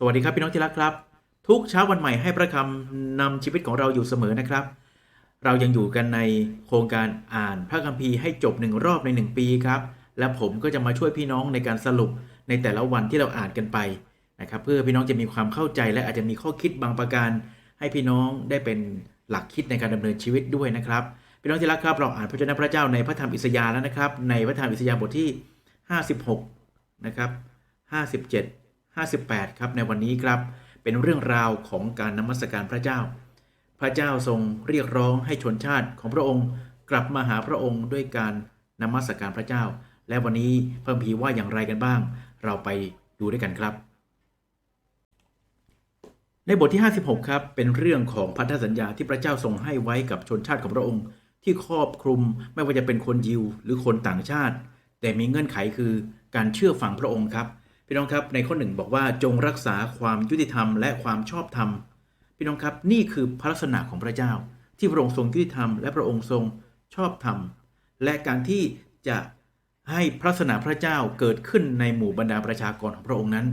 สวัสดีครับพี่น้องที่รักครับ ทุกเช้าวันใหม่ให้พระคำนำชีวิตของเราอยู่เสมอนะครับ เรายังอยู่กันในโครงการอ่านพระคัมภีร์ให้จบหนึ่งรอบในหนึ่งปีครับ และผมก็จะมาช่วยพี่น้องในการสรุปในแต่ละวันที่เราอ่านกันไปนะครับเพื่อพี่น้องจะมีความเข้าใจและอาจจะมีข้อคิดบางประการ ให้พี่น้องได้เป็นหลักคิดในการดำเนินชีวิตด้วยนะครับพี่น้องที่รักครับเราอ่านพระเจ้าพระเจ้าในพระธรรมอิสยาห์แล้วนะครับ ในพระธรรมอิสยาห์บทที่ 56นะครับ57 58 ครับในวันนี้ครับ เป็นเรื่องราวของการนมัสการพระเจ้า พระเจ้าทรงเรียกร้องให้ชนชาติของพระองค์ กลับมาหาพระองค์ด้วยการนมัสการพระเจ้า และวันนี้พระคัมภีว่าอย่างไรกันบ้าง เราไปดูด้วยกันครับ ในบทที่ 56 ครับ เป็นเรื่องของพันธสัญญาที่พระเจ้าทรงให้ไว้กับชนชาติของพระองค์ ที่ครอบคลุมไม่ว่าจะเป็นคนยิวหรือคนต่างชาติ แต่มีเงื่อนไขคือการเชื่อฟังพระองค์ครับ พี่น้องครับในข้อหนึ่งบอกว่าจงรักษาความยุติธรรมและความชอบธรรม พี่น้องครับนี่คือพระลักษณะของพระเจ้า ที่พระองค์ทรงยุติธรรมและพระองค์ทรงชอบธรรม และการที่จะให้พระลักษณะพระเจ้าเกิดขึ้นในหมู่บรรดาประชากรของพระองค์นั้น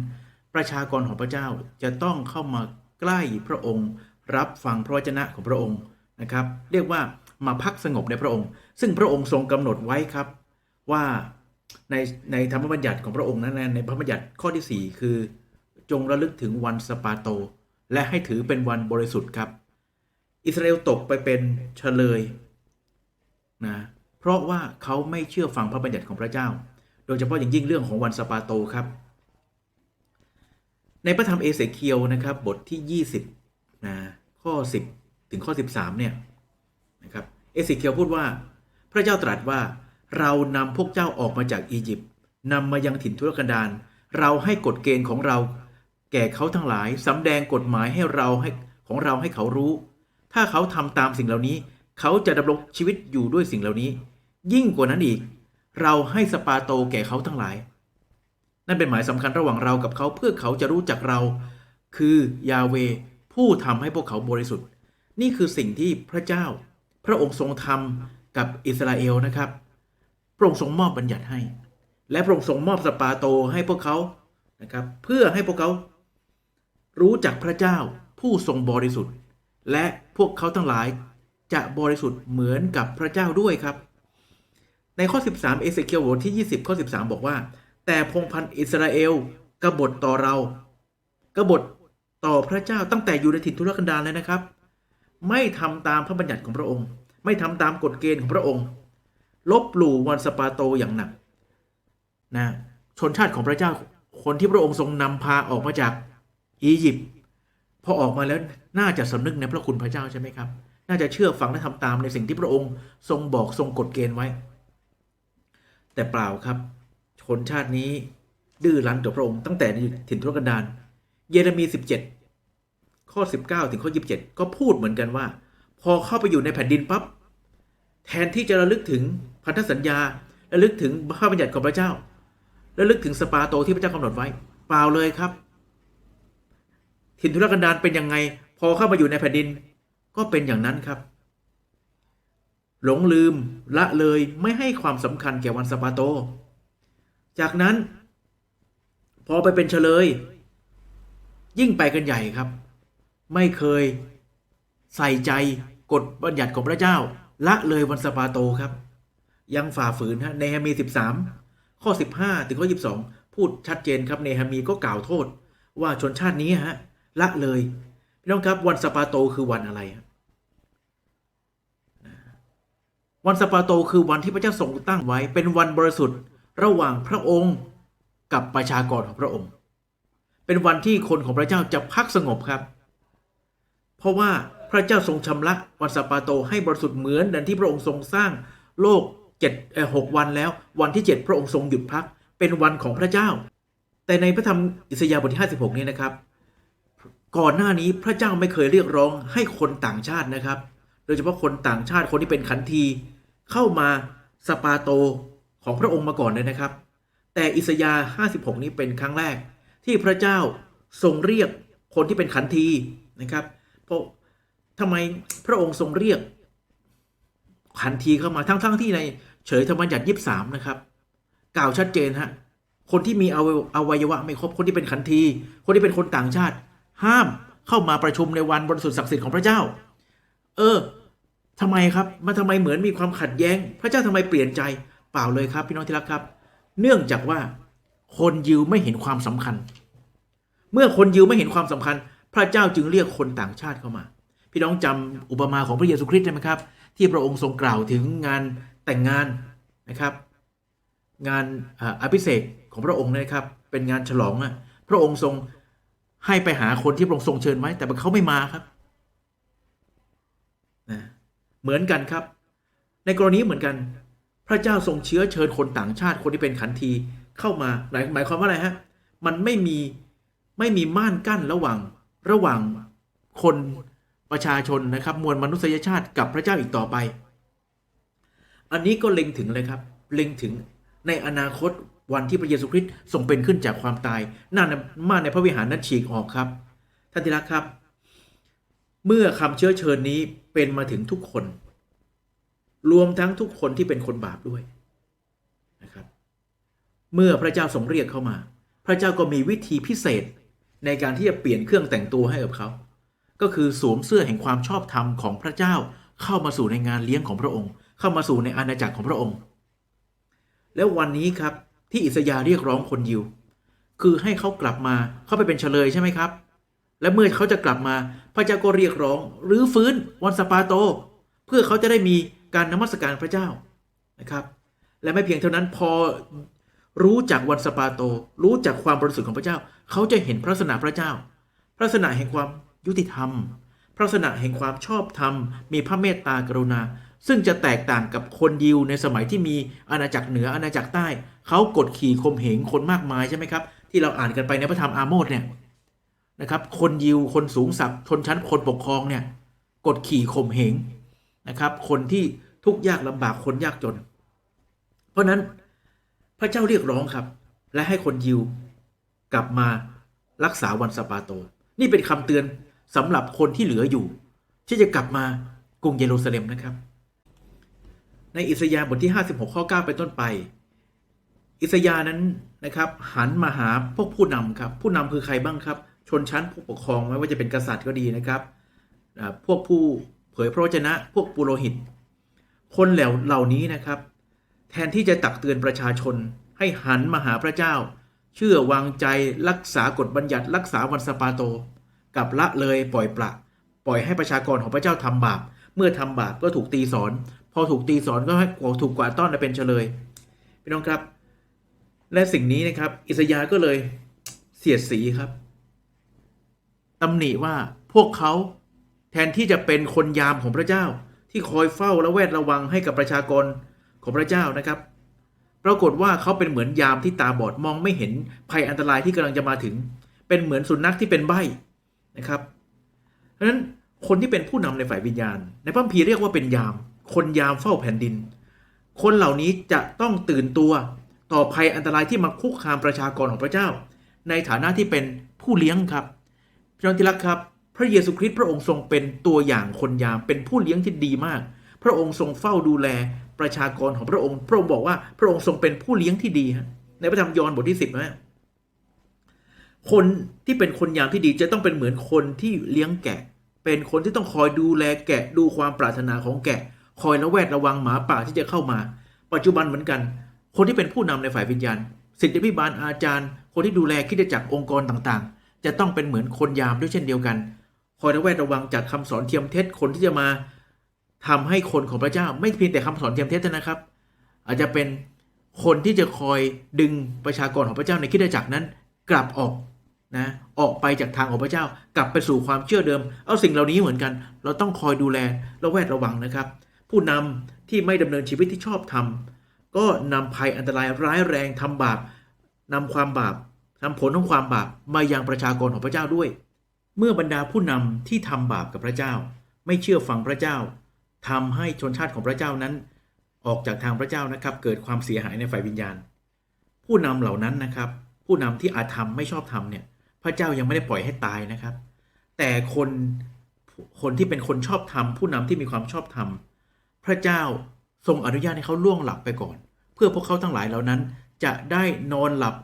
ประชากรของพระเจ้าจะต้องเข้ามาใกล้พระองค์ รับฟังพระวจนะของพระองค์นะครับ เรียกว่ามาพักสงบในพระองค์ ซึ่งพระองค์ทรงกำหนดไว้ครับว่า ในในธรรมบัญญัติของพระองค์นั้นในพระบัญญัติข้อที่ 4 คือ จงระลึกถึงวันสปาโต และให้ถือเป็นวันบริสุทธิ์ครับ อิสราเอลตกไปเป็นเฉลยนะเพราะว่าเขาไม่เชื่อฟังพระบัญญัติของพระเจ้า โดยเฉพาะอย่างยิ่งเรื่องของวันสปาโตครับ ในพระธรรมเอเสเคียวนะครับบทที่ 20นะข้อ 10 ถึงข้อ 13เนี่ยนะครับเอเสเคียวพูดว่าพระเจ้าตรัสว่า เรานำพวกเจ้าออกมาจากอียิปต์นำมายังถิ่นทุรกันดารเราให้กฎเกณฑ์ของเรา แก่เขาทั้งหลายสำแดงกฎหมายให้เราให้ของเราให้เขารู้ ถ้าเขาทำตามสิ่งเหล่านี้ เขาจะดำรงชีวิตอยู่ด้วยสิ่งเหล่านี้ ยิ่งกว่านั้นอีก เราให้สปาโตแก่เขาทั้งหลาย นั่นเป็นหมายสำคัญระหว่างเรากับเขาเพื่อเขาจะรู้จักเรา คือยาเวผู้ทำให้พวกเขาบริสุทธิ์ นี่คือสิ่งที่พระเจ้า พระองค์ทรงทำกับอิสราเอลนะครับ พระองค์ทรงมอบบัญญัติให้ และพระองค์ทรงมอบสปาโตให้พวกเขานะครับเพื่อให้พวกเขา รู้จักพระเจ้าผู้ทรงบริสุทธิ์ และพวกเขาทั้งหลายจะบริสุทธิ์เหมือนกับพระเจ้าด้วยครับ ในข้อ 13 เอเสเคียลบทที่ 20 ข้อ 13 บอกว่า แต่พงพันธ์อิสราเอลกบฏต่อเรากบฏต่อพระเจ้าตั้งแต่อยู่ในถิ่นทุรกันดารเลยนะครับ ไม่ทำตามพระบัญญัติของพระองค์ ไม่ทำตามกฎเกณฑ์ของพระองค์ ลบหลู่วันสปาโตอย่างหนักนะชนชาติของพระเจ้าคนที่พระองค์ทรงนำพาออกมาจากอียิปต์พอออกมาแล้วน่าจะสำนึกในพระคุณพระเจ้าใช่ไหมครับ น่าจะเชื่อฟังและทำตามในสิ่งที่พระองค์ทรงบอกทรงกฎเกณฑ์ไว้ แต่เปล่าครับ ชนชาตินี้ดื้อรั้นต่อพระองค์ตั้งแต่ในถิ่นทุรกันดารเยเรมี 17 ข้อ 19 ถึงข้อ 27 ก็พูดเหมือนกันว่า พอเข้าไปอยู่ในแผ่นดินปั๊บแทนที่จะระลึกถึง พันธสัญญาระลึกถึงพระบัญญัติของพระเจ้าระลึกถึงสปาโตที่พระเจ้ากำหนดไว้ เปล่าเลยครับ ถิ่นทุรกันดารเป็นยังไง พอเข้ามาอยู่ในแผ่นดิน ก็เป็นอย่างนั้นครับ หลงลืมละเลยไม่ให้ความสำคัญแก่วันสปาโต จากนั้น พอไปเป็นเฉลย ยิ่งไปกันใหญ่ครับ ไม่เคยใส่ใจกฎบัญญัติของพระเจ้า ละเลยวันสปาโตครับ ยังฝ่าฝืนฮะเนฮามี 13 ข้อ 15 ถึงข้อ 22 พูดชัดเจนครับเนฮามีก็กล่าวโทษ ว่าชนชาตินี้ฮะละเลยพี่น้องครับวันสปาโตคือวันอะไร วันสปาโตคือวันที่พระเจ้าทรงตั้งไว้เป็นวันบริสุทธิ์ระหว่างพระองค์กับประชากรของพระองค์ เป็นวันที่คนของพระเจ้าจะพักสงบครับ เพราะว่าพระเจ้าทรงชำระวันสปาโตให้บริสุทธิ์เหมือนดังที่พระองค์ทรงสร้างโลก เจ็ดเออหกวันแล้ว วันที่เจ็ดพระองค์ทรงหยุดพัก เป็นวันของพระเจ้า แต่ในพระธรรมอิสยาห์บทที่ห้าสิบหกนี้นะครับ ก่อนหน้านี้พระเจ้าไม่เคยเรียกร้องให้คนต่างชาตินะครับ โดยเฉพาะคนต่างชาติคนที่เป็นขันทีเข้ามาสปาโตของพระองค์มาก่อนเลยนะครับ แต่อิสยาห์56 นี้เป็นครั้งแรก ที่พระเจ้าทรงเรียกคนที่เป็นขันทีนะครับ เพราะทำไมพระองค์ทรงเรียก ขันทีเข้ามาทั้งๆทที่ในเฉยธรรมบัญญัติยี่สามนะครับ กล่าวชัดเจนฮะคนที่มีอวัยอวัยวะไม่ครบคนที่เป็นขันที คนที่เป็นคนต่างชาติ ห้ามเข้ามาประชุมในวันบริสุทธิ์ศักดิ์สิทธิ์ของพระเจ้า เออทำไมครับมันทำไมเหมือนมีความขัดแย้ง พระเจ้าทำไมเปลี่ยนใจเปล่าเลยครับ พี่น้องที่รักครับ เนื่องจากว่าคนยิวไม่เห็นความสำคัญ เมื่อคนยิวไม่เห็นความสำคัญ พระเจ้าจึงเรียกคนต่างชาติเข้ามา พี่น้องจำอุปมาของพระเยซูคริสต์ได้ไหมครับ ที่พระองค์ทรงกล่าวถึงงานแต่งงานนะครับ งานอภิเษกของพระองค์นะครับ เป็นงานฉลองอะพระองค์ทรงให้ไปหาคนที่พระองค์ทรงเชิญไหมแต่เขาไม่มาครับนะเหมือนกันครับ ในกรณีเหมือนกัน พระเจ้าทรงเชื้อเชิญคนต่างชาติคนที่เป็นขันทีเข้ามาหมายหมายความว่าอะไรฮะมันไม่มีไม่มีม่านกั้นระหว่างระหว่างคน ประชาชนนะครับมวลมนุษยชาติกับพระเจ้าอีกต่อไป อันนี้ก็เล็งถึงเลยครับ เล็งถึงในอนาคตวันที่พระเยซูคริสต์ทรงเป็นขึ้นจากความตายน้านมาในพระวิหารนั้นฉีกออกครับท่านที่รักครับ เมื่อคำเชื้อเชิญนี้เป็นมาถึงทุกคน รวมทั้งทุกคนที่เป็นคนบาปด้วยนะครับ เมื่อพระเจ้าทรงเรียกเข้ามา พระเจ้าก็มีวิธีพิเศษในการที่จะเปลี่ยนเครื่องแต่งตัวให้กับเขา ก็คือสวมเสื้อแห่งความชอบธรรมของพระเจ้าเข้ามาสู่ในงานเลี้ยงของพระองค์ เข้ามาสู่ในอาณาจักรของพระองค์ แล้ววันนี้ครับที่อิสยาเรียกร้องคนยิว คือให้เขากลับมาเข้าไปเป็นเฉลยใช่ไหมครับ และเมื่อเขาจะกลับมาพระเจ้าก็เรียกร้องหรือฟื้นวันสปาโต เพื่อเขาจะได้มีการนมัสการพระเจ้านะครับ และไม่เพียงเท่านั้นพอรู้จักวันสปาโต รู้จักความบริสุทธิ์ของพระเจ้า เขาจะเห็นพระลักษณะพระเจ้า พระลักษณะแห่งความ ยุติธรรม พระลักษณะแห่งความชอบธรรม มีพระเมตตากรุณา ซึ่งจะแตกต่างกับคนยิวในสมัยที่มีอาณาจักรเหนืออาณาจักรใต้ เขากดขี่ข่มเหงคนมากมายใช่ไหมครับ ที่เราอ่านกันไปในพระธรรมอาโมสเนี่ยนะครับ คนยิวคนสูงศักดิ์ชนชั้นคนปกครองเนี่ยกดขี่ข่มเหงนะครับ คนที่ทุกข์ยากลำบากคนยากจน เพราะฉะนั้นพระเจ้าเรียกร้องครับ และให้คนยิวกลับมารักษาวันสปาโต นี่เป็นคำเตือน สำหรับคนที่เหลืออยู่ ที่จะกลับมากรุงเยรูซาเล็มนะครับ ในอิสยาห์บทที่ 56 ข้อ9เป็นต้นไป อิสยาห์นั้นนะครับ หันมาหาพวกผู้นำครับ ผู้นำคือใครบ้างครับ ชนชั้นผู้ปกครองไม่ว่าจะเป็นกษัตริย์ก็ดีนะครับพวกผู้เผยพระวจนะ พวกปุโรหิต คนเหล่าเหล่านี้นะครับ แทนที่จะตักเตือนประชาชนให้หันมาหาพระเจ้า เชื่อวางใจรักษากฎบัญญัติรักษาวันสปาโต กับละเลยปล่อยปละ ปล่อยให้ประชากรของพระเจ้าทำบาป เมื่อทำบาปก็ถูกตีสอน พอถูกตีสอนก็ให้ถูกกวาดต้อนเป็นเฉลยพี่น้องครับ และสิ่งนี้นะครับ อิสยาห์ก็เลยเสียดสีครับตำหนิว่าพวกเขาแทนที่จะเป็นคนยามของพระเจ้า ที่คอยเฝ้าและแวดระวังให้กับประชากรของพระเจ้านะครับ ปรากฏว่าเขาเป็นเหมือนยามที่ตาบอดมองไม่เห็นภัยอันตรายที่กำลังจะมาถึง เป็นเหมือนสุนัขที่เป็นใบ้ นะครับ เพราะฉะนั้นคนที่เป็นผู้นำในฝ่ายวิญญาณ ในพระคัมภีเรียกว่าเป็นยาม คนยามเฝ้าแผ่นดิน คนเหล่านี้จะต้องตื่นตัวต่อภัยอันตรายที่มาคุกคามประชากรของพระเจ้า ในฐานะที่เป็นผู้เลี้ยงครับพี่น้องที่รักครับ พระเยซูคริสต์พระองค์ทรงเป็นตัวอย่างคนยามเป็นผู้เลี้ยงที่ดีมาก พระองค์ทรงเฝ้าดูแลประชากรของพระองค์ พระองค์บอกว่าพระองค์ทรงเป็นผู้เลี้ยงที่ดีฮะในพระธรรมยอห์นบทที่สิบนะ คนที่เป็นคนยามที่ดีจะต้องเป็นเหมือนคนที่เลี้ยงแกะ เป็นคนที่ต้องคอยดูแลแกะดูความปรารถนาของแกะ คอยระแวดระวังหมาป่าที่จะเข้ามา ปัจจุบันเหมือนกัน คนที่เป็นผู้นำในฝ่ายวิญญาณศิษยาภิบาลอาจารย์ คนที่ดูแลคิดจักรองค์กรต่างๆ จะต้องเป็นเหมือนคนยามด้วยเช่นเดียวกัน คอยระแวดระวังจากคำสอนเทียมเท็จคนที่จะมาทำให้คนของพระเจ้าไม่เพียงแต่คำสอนเทียมเท็จเท่านั้นนะครับ อาจจะเป็นคนที่จะคอยดึงประชากรของพระเจ้าในคิดจักรนั้น กลับออก นะออกไปจากทางของพระเจ้ากลับไปสู่ความเชื่อเดิม เอาสิ่งเหล่านี้เหมือนกัน เราต้องคอยดูแลระแวดระวังนะครับ ผู้นำที่ไม่ดำเนินชีวิตที่ชอบทำก็นำภัยอันตรายร้ายแรงทำบาปนำความบาปนำผลของความบาปมายังประชากรของพระเจ้าด้วย เมื่อบรรดาผู้นำที่ทำบาปกับพระเจ้า ไม่เชื่อฟังพระเจ้าทำให้ชนชาติของพระเจ้านั้น ออกจากทางพระเจ้านะครับ เกิดความเสียหายในฝ่ายวิญญาณ ผู้นำเหล่านั้นนะครับ ผู้นำที่อาธรรมไม่ชอบธรรมเนี่ย พระเจ้ายังไม่ได้ปล่อยให้ตายนะครับ แต่คนคนที่เป็นคนชอบธรรมผู้นำที่มีความชอบธรรมพระเจ้าทรงอนุญาตให้เขาล่วงหลับไปก่อน เพื่อพวกเขาทั้งหลายเหล่านั้น จะได้นอนหลับ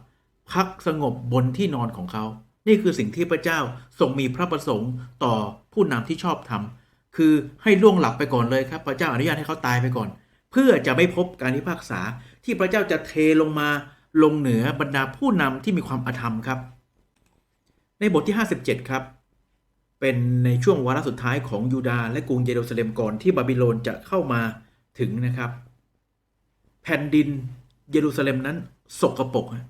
พักสงบบนที่นอนของเขา นี่คือสิ่งที่พระเจ้าทรงมีพระประสงค์ต่อผู้นำที่ชอบทำคือให้ล่วงหลับไปก่อนเลยครับ พระเจ้าอนุญาตให้เขาตายไปก่อน เพื่อจะไม่พบการพิพากษาที่พระเจ้าจะเทลงมาลงเหนือบรรดาผู้นำที่มีความอาธรรมครับ ในบทที่ 57 ครับ เป็นในช่วงวาระสุดท้ายของยูดาห์และกรุงเยรูซาเล็มก่อนที่บาบิโลนจะเข้ามาถึงนะครับ แผ่นดินเยรูซาเล็มนั้นสกปรกฮะ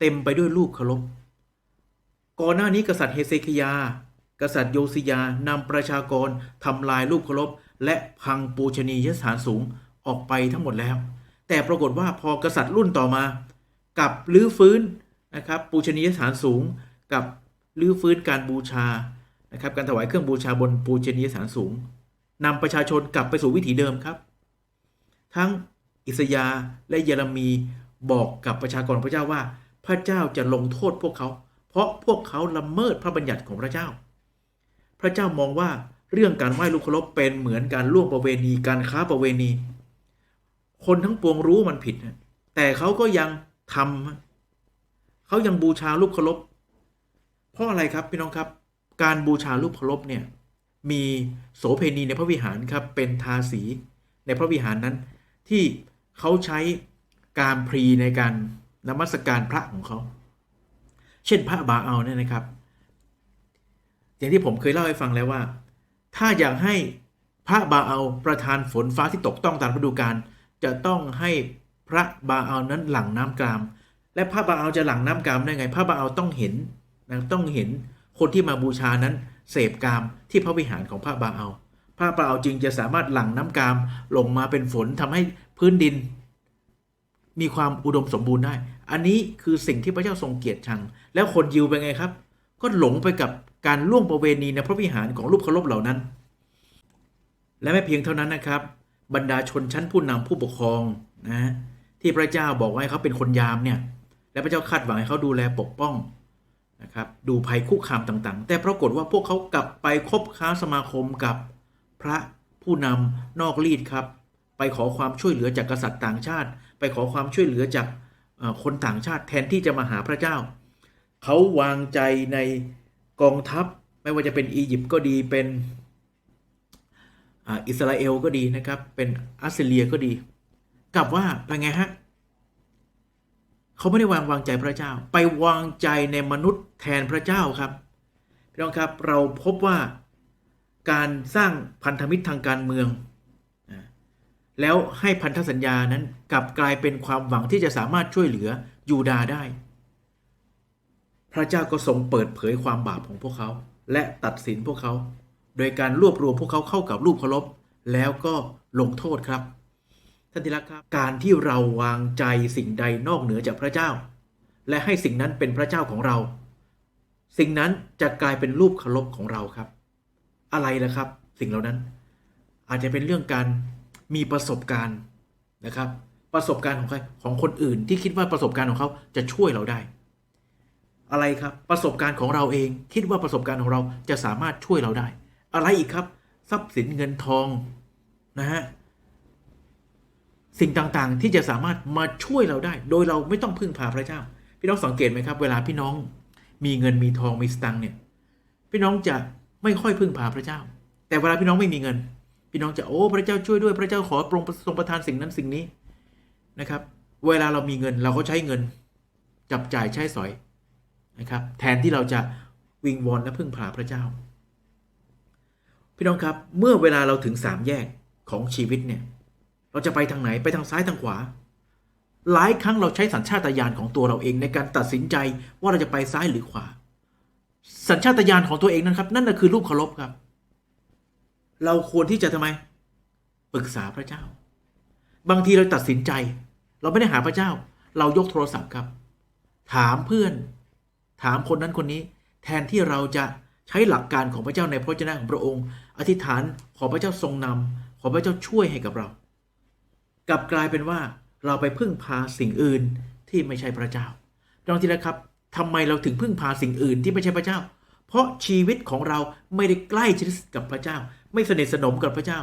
เต็มไปด้วยลูกเคารพก่อนหน้านี้กษัตริย์เฮเซคยา กษัตริย์โยซิยานำประชากรทำลายรูปเคารพและพังปูชนียสถานสูงออกไปทั้งหมดแล้ว แต่ปรากฏว่าพอกษัตริย์รุ่นต่อมา กับลื้อฟื้นนะครับปูชนียสถานสูงกับ ลื้อฟื้นการบูชานะครับการถวายเครื่องบูชาบนปูชนียสถานสูงนำประชาชนกลับไปสู่วิถีเดิมครับ ทั้งอิสยาและเยเรมีบอกกับประชากรพระเจ้าว่า พระเจ้าจะลงโทษพวกเขา เพราะพวกเขาละเมิดพระบัญญัติของพระเจ้า พระเจ้ามองว่าเรื่องการไหว้ลูกเคารพเป็นเหมือนการล่วงประเวณีการค้าประเวณี คนทั้งปวงรู้มันผิดนะแต่เขาก็ยังทำเขายังบูชารูปเคารพ ราะอะไรครับพี่น้องครับ การบูชารูปเคารพเนี่ยมีโสเพณีในพระวิหารครับเป็นทาสีในพระวิหารนั้น ที่เขาใช้การพรีในการนมัสการพระของเขา เช่นพระบาเอาเนี่ยนะครับ อย่างที่ผมเคยเล่าให้ฟังแล้วว่า ถ้าอยากให้พระบาเอาประทานฝนฟ้าที่ตกต้องตามฤดูกาลจะต้องให้พระบาเอานั้นหลั่งน้ำกราม และพระบาเอาจะหลั่งน้ำกรามได้ไง พระบาเอาต้องเห็น นะต้องเห็นคนที่มาบูชานั้นเสพกามที่พระวิหารของพระบาเอาพระบาเอาจึงจะสามารถหลั่งน้ำกามลงมาเป็นฝนทำให้พื้นดิน มีความอุดมสมบูรณ์ได้ อันนี้คือสิ่งที่พระเจ้าทรงเกียดชัง แล้วคนยิวเป็นไงครับ ก็หลงไปกับการล่วงประเวณีในพระวิหารของรูปเคารพเหล่านั้น และไม่เพียงเท่านั้นนะครับ บรรดาชนชั้นผู้นำผู้ปกครองนะที่พระเจ้าบอกว่าเขาเป็นคนยามเนี่ยและพระเจ้าคาดหวังให้เขาดูแลปกป้อง นะครับดูภัยคุกคามต่างๆ แต่ปรากฏว่าพวกเขากลับไปคบค้าสมาคมกับพระผู้นำนอกรีดครับ ไปขอความช่วยเหลือจากกษัตริย์ต่างชาติ ไปขอความช่วยเหลือจากคนต่างชาติแทนที่จะมาหาพระเจ้า เขาวางใจในกองทัพไม่ว่าจะเป็นอียิปต์ก็ดีเป็นอิสราเอลก็ดีนะครับ เป็นอัสเซเรียก็ดีกลับว่าเป็นไงฮะ เขาไม่ได้วางวางใจพระเจ้า ไปวางใจในมนุษย์แทนพระเจ้าครับพี่น้องครับเราพบว่าการสร้างพันธมิตรทางการเมือง แล้วให้พันธสัญญานั้นกลับกลายเป็นความหวังที่จะสามารถช่วยเหลือยูดาห์ได้ พระเจ้าก็ทรงเปิดเผยความบาปของพวกเขา และตัดสินพวกเขา โดยการรวบรวมพวกเขาเข้ากับรูปเคารพแล้วก็ลงโทษครับ ท่านที่รักครับการที่เราวางใจสิ่งใดนอกเหนือจากพระเจ้า และให้สิ่งนั้นเป็นพระเจ้าของเรา สิ่งนั้นจะกลายเป็นรูปเคารพของเราครับ อะไรล่ะครับ สิ่งเหล่านั้น อาจจะเป็นเรื่องการมีประสบการณ์นะครับ ประสบการณ์ของใครของคนอื่นที่คิดว่าประสบการณ์ของเขาจะช่วยเราได้ อะไรครับประสบการณ์ของเราเอง คิดว่าประสบการณ์ของเราจะสามารถช่วยเราได้ อะไรอีกครับ ทรัพย์สินเงินทองนะฮะ สิ่งต่างๆ ที่จะสามารถมาช่วยเราได้ โดยเราไม่ต้องพึ่งพาพระเจ้า พี่น้องสังเกตไหมครับ เวลาพี่น้องมีเงินมีทองมีสตังเนี่ยพี่น้องจะไม่ค่อยพึ่งพาพระเจ้า แต่เวลาพี่น้องไม่มีเงิน พี่น้องจะโอ้พระเจ้าช่วยด้วยพระเจ้าขอปรงทรงประทานสิ่งนั้นสิ่งนี้นะครับ เวลาเรามีเงินเราก็ใช้เงิน จับจ่ายใช้สอยนะครับแทนที่เราจะวิงวอนและพึ่งพาพระเจ้า พี่น้องครับเมื่อเวลาเราถึงสามแยกของชีวิตเนี่ย เราจะไปทางไหนไปทางซ้ายทางขวา หลายครั้งเราใช้สัญชาตญาณของตัวเราเองในการตัดสินใจว่าเราจะไปซ้ายหรือขวา สัญชาตญาณของตัวเองนั้นครับ นั่นคือรูปเคารพครับ เราควรที่จะทำไมปรึกษาพระเจ้า บางทีเราตัดสินใจ เราไม่ได้หาพระเจ้า เรายกโทรศัพท์ครับ ถามเพื่อน ถามคนนั้นคนนี้ แทนที่เราจะใช้หลักการของพระเจ้าในพระเจ้าของพระองค์ อธิษฐานขอพระเจ้าทรงนำขอพระเจ้าช่วยให้กับเรา กลับกลายเป็นว่าเราไปพึ่งพาสิ่งอื่นที่ไม่ใช่พระเจ้าลองทีละครับทำไมเราถึงพึ่งพาสิ่งอื่นที่ไม่ใช่พระเจ้า เพราะชีวิตของเราไม่ได้ใกล้ชิดกับพระเจ้า ไม่สนิทสนมกับพระเจ้า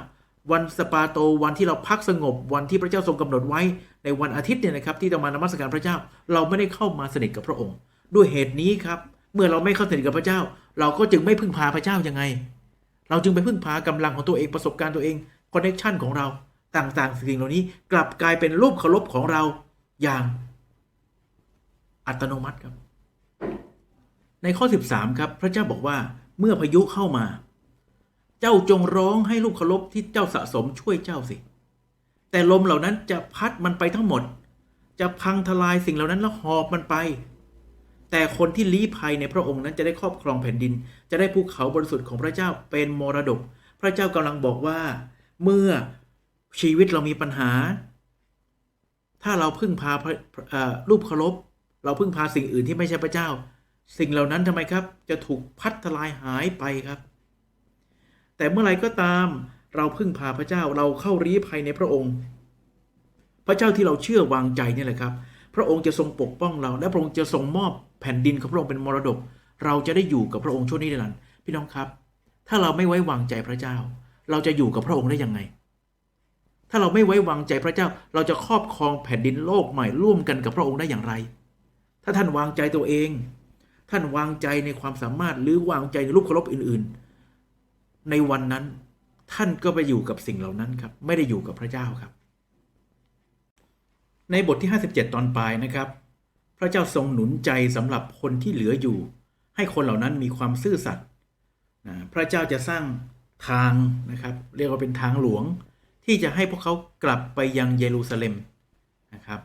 วันสปาโตวันที่เราพักสงบวันที่พระเจ้าทรงกำหนดไว้ในวันอาทิตย์เนี่ยนะครับ ที่จะมานมัสการพระเจ้า เราไม่ได้เข้ามาสนิทกับพระองค์ ด้วยเหตุนี้ครับเมื่อเราไม่เข้าสนิทกับพระเจ้า เราก็จึงไม่พึ่งพาพระเจ้ายังไง เราจึงไปพึ่งพากำลังของตัวเองประสบการณ์ตัวเองคอนเนคชันของเรา ต่างๆ สิ่งเหล่านี้กลับกลายเป็นรูปเคารพของเราอย่างอัตโนมัติครับ ในข้อ 13 ครับ พระเจ้าบอกว่าเมื่อพายุเข้ามา เจ้าจงร้องให้ลูกเคารพที่เจ้าสะสมช่วยเจ้าสิ แต่ลมเหล่านั้นจะพัดมันไปทั้งหมด จะพังทลายสิ่งเหล่านั้นแล้วหอบมันไป แต่คนที่ลี้ภัยในพระองค์นั้นจะได้ครอบครองแผ่นดิน จะได้ภูเขาบริสุทธิ์ของพระเจ้าเป็นมรดก พระเจ้ากำลังบอกว่า เมื่อ ชีวิตเรามีปัญหา ถ้าเราพึ่งพาพรูปเคารพเราพึ่งพาสิ่งอื่นที่ไม่ใช่พระเจ้า สิ่งเหล่านั้นทำไมครับ จะถูกพัดทลายหายไปครับ แต่เมื่อไรก็ตามเราพึ่งพาพระเจ้าเราเข้ารีภัยในพระองค์ พระเจ้าที่เราเชื่อวางใจนี่แหละครับ พระองค์จะทรงปกป้องเรา และพระองค์จะทรงมอบแผ่นดินของพระองค์เป็นมรดก เราจะได้อยู่กับพระองค์ช่วงนี้ด้นานพี่น้องครับ ถ้าเราไม่ไว้วางใจพระเจ้า เราจะอยู่กับพระองค์ได้ยังไง ถ้าเราไม่ไว้วางใจพระเจ้าเราจะครอบครองแผ่นดินโลกใหม่ร่วมกันกับพระองค์ได้อย่างไร ถ้าท่านวางใจตัวเอง ท่านวางใจในความสามารถหรือวางใจในรูปเคารพอื่น ๆ ในวันนั้นท่านก็ไปอยู่กับสิ่งเหล่านั้นครับ ไม่ได้อยู่กับพระเจ้าครับ ในบทที่ 57 ตอนปลายนะครับ พระเจ้าทรงหนุนใจสำหรับคนที่เหลืออยู่ ให้คนเหล่านั้นมีความซื่อสัตย์พระเจ้าจะสร้างทางนะครับ เรียกว่าเป็นทางหลวง ที่จะให้พวกเขากลับไปยังเยรูซาเล็มนะครับ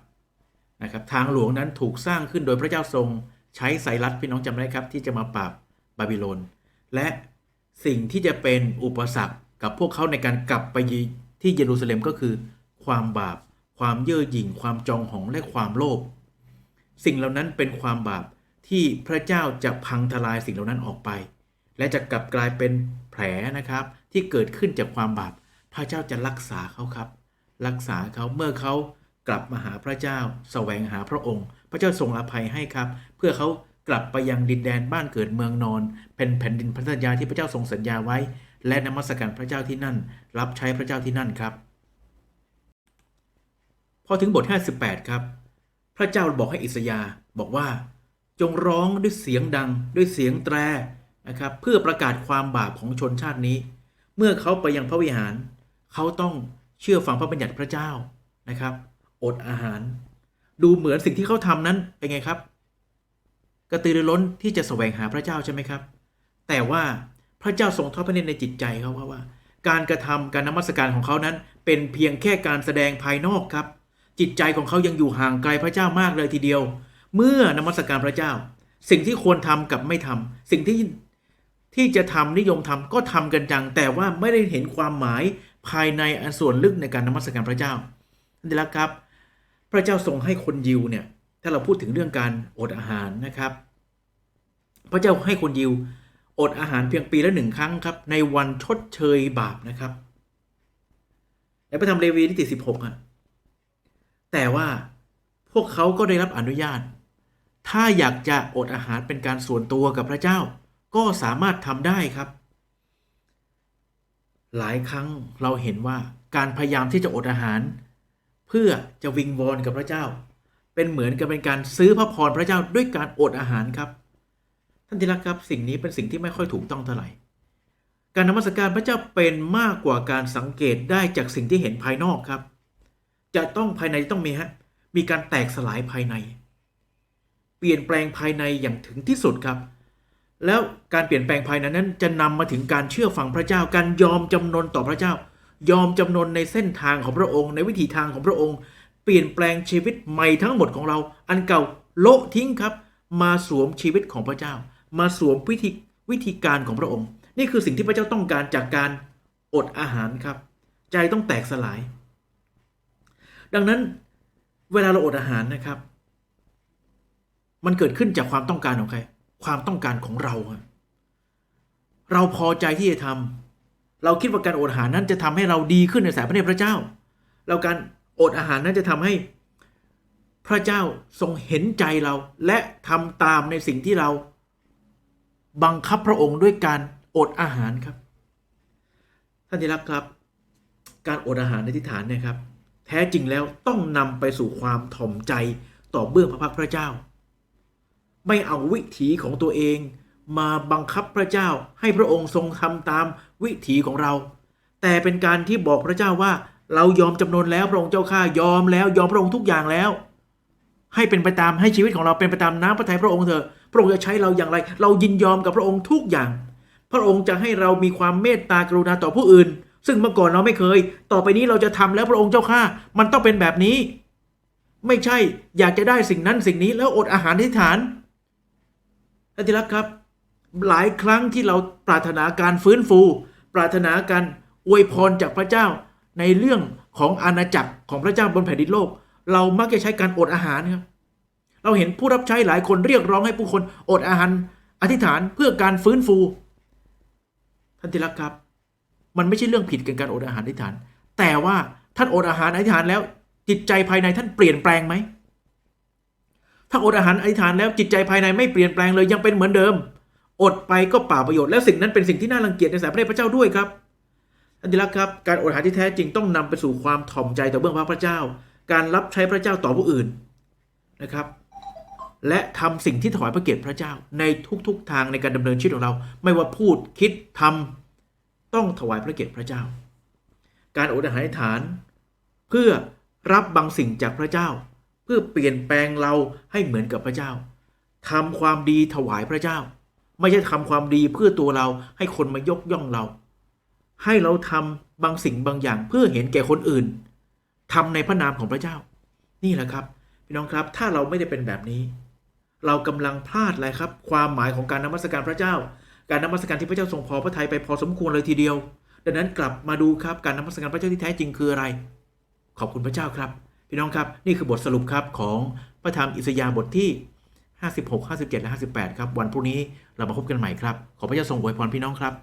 นะครับทางหลวงนั้นถูกสร้างขึ้นโดยพระเจ้าทรงใช้ไซรัสพี่น้องจำได้ครับ ที่จะมาปราบบาบิโลน และสิ่งที่จะเป็นอุปสรรคกับพวกเขาในการกลับไปที่เยรูซาเล็มก็คือ ความบาป ความเย่อหยิ่ง ความจองหองและความโลภสิ่งเหล่านั้นเป็นความบาปที่พระเจ้าจะพังทลายสิ่งเหล่านั้นออกไป และจะกลับกลายเป็นแผลนะครับที่เกิดขึ้นจากความบาป พระเจ้าจะรักษาเขาครับ รักษาเขาเมื่อเขากลับมาหาพระเจ้าแสวงหาพระองค์ พระเจ้าทรงอภัยให้ครับ เพื่อเขากลับไปยังดินแดนบ้านเกิดเมืองนอนเป็นแผ่นดินพันธสัญญาที่พระเจ้าทรงสัญญาไว้ และนมัสการพระเจ้าที่นั่น รับใช้พระเจ้าที่นั่นครับ พอถึงบท 58 ครับ พระเจ้าบอกให้อิสยาห์บอกว่า จงร้องด้วยเสียงดังด้วยเสียงแตรนะครับเพื่อประกาศความบาปของชนชาตินี้ เมื่อเขาไปยังพระวิหาร เขาต้องเชื่อฟังพระบัญญัติพระเจ้านะครับ อดอาหาร ดูเหมือนสิ่งที่เขาทำนั้นเป็นไงครับ กระตือรือร้นที่จะแสวงหาพระเจ้าใช่ไหมครับ แต่ว่าพระเจ้าทรงทอดพระเนตรในจิตใจเขาว่าว่า การกระทำการนมัสการของเขานั้น เป็นเพียงแค่การแสดงภายนอกครับ จิตใจของเขายังอยู่ห่างไกลพระเจ้ามากเลยทีเดียว เมื่อนมัสการพระเจ้า สิ่งที่ควรทำกับไม่ทำสิ่งที่ที่จะทำนิยมทำก็ทำกันจัง แต่ว่าไม่ได้เห็นความหมาย ภายในอันส่วนลึกในการนมัสการพระเจ้าท่านี่แหละครับ พระเจ้าทรงให้คนยิวเนี่ยถ้าเราพูดถึงเรื่องการอดอาหารนะครับ พระเจ้าให้คนยิวอดอาหารเพียงปีละหนึ่งครั้งครับ ในวันชดเชยบาปนะครับในพระธรรมเลวีนิติสิบหกอะแต่ว่าพวกเขาก็ได้รับอนุญาต ถ้าอยากจะอดอาหารเป็นการส่วนตัวกับพระเจ้า ก็สามารถทำได้ครับ หลายครั้งเราเห็นว่าการพยายามที่จะอดอาหาร เพื่อจะวิงวอนกับพระเจ้า เป็นเหมือนกับเป็นการซื้อพระพรพระเจ้าด้วยการอดอาหารครับ ท่านที่รักครับสิ่งนี้เป็นสิ่งที่ไม่ค่อยถูกต้องเท่าไหร่ การนมัสการพระเจ้าเป็นมากกว่าการสังเกตได้จากสิ่งที่เห็นภายนอกครับ จะต้องภายในต้องมีฮะมีการแตกสลายภายใน เปลี่ยนแปลงภายในอย่างถึงที่สุดครับ แล้วการเปลี่ยนแปลงภายในนั้นจะนำมาถึงการเชื่อฟังพระเจ้า การยอมจำนนต่อพระเจ้า ยอมจำนนในเส้นทางของพระองค์ ในวิถีทางของพระองค์ เปลี่ยนแปลงชีวิตใหม่ทั้งหมดของเรา อันเก่าโละทิ้งครับ มาสวมชีวิตของพระเจ้า มาสวมวิธีวิธีการของพระองค์ นี่คือสิ่งที่พระเจ้าต้องการจากการอดอาหารครับ ใจต้องแตกสลาย ดังนั้นเวลาเราอดอาหารนะครับ มันเกิดขึ้นจากความต้องการของใคร ความต้องการของเรา เราพอใจที่จะทำเราคิดว่าการอดอาหารนั้นจะทำให้เราดีขึ้นในสายพระเนตรพระเจ้า เราการอดอาหารนั้นจะทำให้พระเจ้าทรงเห็นใจเราและทำตามในสิ่งที่เราบังคับพระองค์ด้วยการอดอาหารครับ ท่านที่รักครับ การอดอาหารในทิฏฐานเนี่ยครับ แท้จริงแล้วต้องนำไปสู่ความถ่อมใจต่อเบื้องพระพักพระเจ้า ไม่เอาวิถีของตัวเอง มาบังคับพระเจ้าให้พระองค์ทรงทำตามวิถีของเรา แต่เป็นการที่บอกพระเจ้าว่า เรายอมจำนนแล้วพระองค์เจ้าข้ายอมแล้วยอมพระองค์ทุกอย่างแล้ว ให้เป็นไปตามให้ชีวิตของเราเป็นไปตามน้ำพระทัยพระองค์เถอะพระองค์จะใช้เราอย่างไร เรายินยอมกับพระองค์ทุกอย่าง พระองค์จะให้เรามีความเมตตากรุณาต่อผู้อื่น ซึ่งเมื่อก่อนเราไม่เคย ต่อไปนี้เราจะทำแล้วพระองค์เจ้าข้ามันต้องเป็นแบบนี้ ไม่ใช่อยากจะได้สิ่งนั้นสิ่งนี้แล้วอดอาหารที่ฐาน ท่านที่รักครับ หลายครั้งที่เราปรารถนาการฟื้นฟู ปรารถนาการอวยพรจากพระเจ้า ในเรื่องของอาณาจักรของพระเจ้าบนแผ่นดินโลก เรามักจะใช้การอดอาหารครับเราเห็นผู้รับใช้หลายคนเรียกร้องให้ผู้คนอดอาหาร อธิษฐานเพื่อการฟื้นฟู ท่านที่รักครับ มันไม่ใช่เรื่องผิดกับการอดอาหารอธิษฐาน แต่ว่าท่านอดอาหารอธิษฐานแล้วจิตใจภายในท่านเปลี่ยนแปลงไหม ถ้าอดอาหารอธิษฐานแล้วจิตใจภายในไม่เปลี่ยนแปลงเลยยังเป็นเหมือนเดิม อดไปก็เปล่าประโยชน์และสิ่งนั้นเป็นสิ่งที่น่ารังเกียจในสายพระเนตรพระเจ้าด้วยครับอันที่รักครับการอดอาหารที่แท้จริงต้องนำไปสู่ความถ่อมใจต่อเบื้องพระพระเจ้า การรับใช้พระเจ้าต่อผู้อื่นนะครับ และทำสิ่งที่ถวายพระเกียรติพระเจ้า ในทุกๆทางในการดำเนินชีวิตของเรา ไม่ว่าพูดคิดทำต้องถวายพระเกียรติพระเจ้า การอดอาหารอธิษฐาน เพื่อรับบางสิ่งจากพระเจ้า เพื่อเปลี่ยนแปลงเราให้เหมือนกับพระเจ้าทำความดีถวายพระเจ้า ไม่ใช่ทำความดีเพื่อตัวเราให้คนมายกย่องเรา ให้เราทำบางสิ่งบางอย่างเพื่อเห็นแก่คนอื่นทำในพระนามของพระเจ้า นี่แหละครับพี่น้องครับถ้าเราไม่ได้เป็นแบบนี้ เรากำลังพลาดอะไรครับ ความหมายของการนมัสการพระเจ้า การนมัสการที่พระเจ้าทรงพอพระทัยไปพอสมควรเลยทีเดียว ดังนั้นกลับมาดูครับการนมัสการพระเจ้าที่แท้จริงคืออะไร ขอบคุณพระเจ้าครับ พี่น้องครับนี่คือบทสรุปครับของพระธรรมอิสยาห์บทที่ 56 57 และ 58 ครับ วันพรุ่งนี้เรามาพบกันใหม่ครับ ขอพระเจ้าทรงอวยพรพี่น้องครับ